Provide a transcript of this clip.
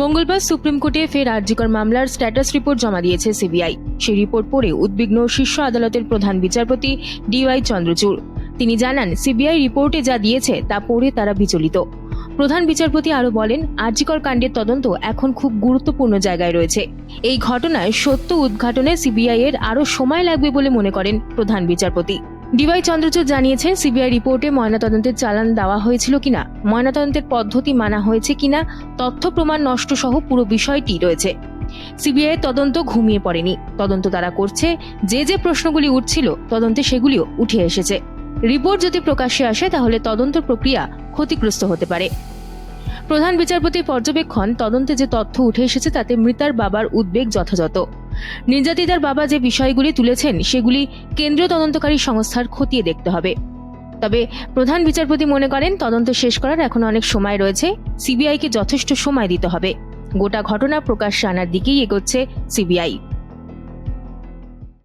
মঙ্গলবার সুপ্রিম কোর্টে ফের আরজিকর মামলার স্ট্যাটাস রিপোর্ট জমা দিয়েছে সিবিআই। সেই রিপোর্ট পড়ে উদ্বিগ্ন শীর্ষ আদালতের প্রধান বিচারপতি ডিওয়াই চন্দ্রচূড়। তিনি জানান, সিবিআই রিপোর্টে যা দিয়েছে তা পড়ে তারা বিচলিত। প্রধান বিচারপতি আরও বলেন, আরজিকর কাণ্ডের তদন্ত এখন খুব গুরুত্বপূর্ণ জায়গায় রয়েছে। এই ঘটনায় সত্য উদ্ঘাটনে সিবিআই এর আরও সময় লাগবে বলে মনে করেন প্রধান বিচারপতি। ডিওয়াই চন্দ্রচূড় জানিয়েছেন, সিবিআই রিপোর্টে ময়নাতদন্তের চালান দেওয়া হয়েছিল কিনা। ময়নাতদন্তের পদ্ধতি মানা হয়েছে কিনা তথ্য প্রমাণ নষ্ট সহ পুরো বিষয়টি রয়েছে। সিবিআই তদন্ত ঘুমিয়ে পড়েনি। তদন্ত তারা করছে, যে যে প্রশ্নগুলি উঠছিল, তদন্তে সেগুলিও উঠে এসেছে। রিপোর্ট যদি প্রকাশ্যে আসে, তাহলে তদন্ত প্রক্রিয়া ক্ষতিগ্রস্ত হতে পারে। প্রধান বিচারপতির পর্যবেক্ষণ, তদন্তে যে তথ্য উঠে এসেছে, তাতে মৃতার বাবার উদ্বেগ যথাযথ। নির্যাতিতার বাবা যে বিষয়গুলি তুলেছেন, সেগুলি কেন্দ্রীয় তদন্তকারী সংস্থার খতিয়ে দেখতে হবে। তবে প্রধান বিচারপতি মনে করেন তদন্ত শেষ করার এখন অনেক সময় রয়েছে। সিবিআইকে যথেষ্ট সময় দিতে হবে। গোটা ঘটনা প্রকাশ্যে আনার দিকেই এগোচ্ছে সিবিআই।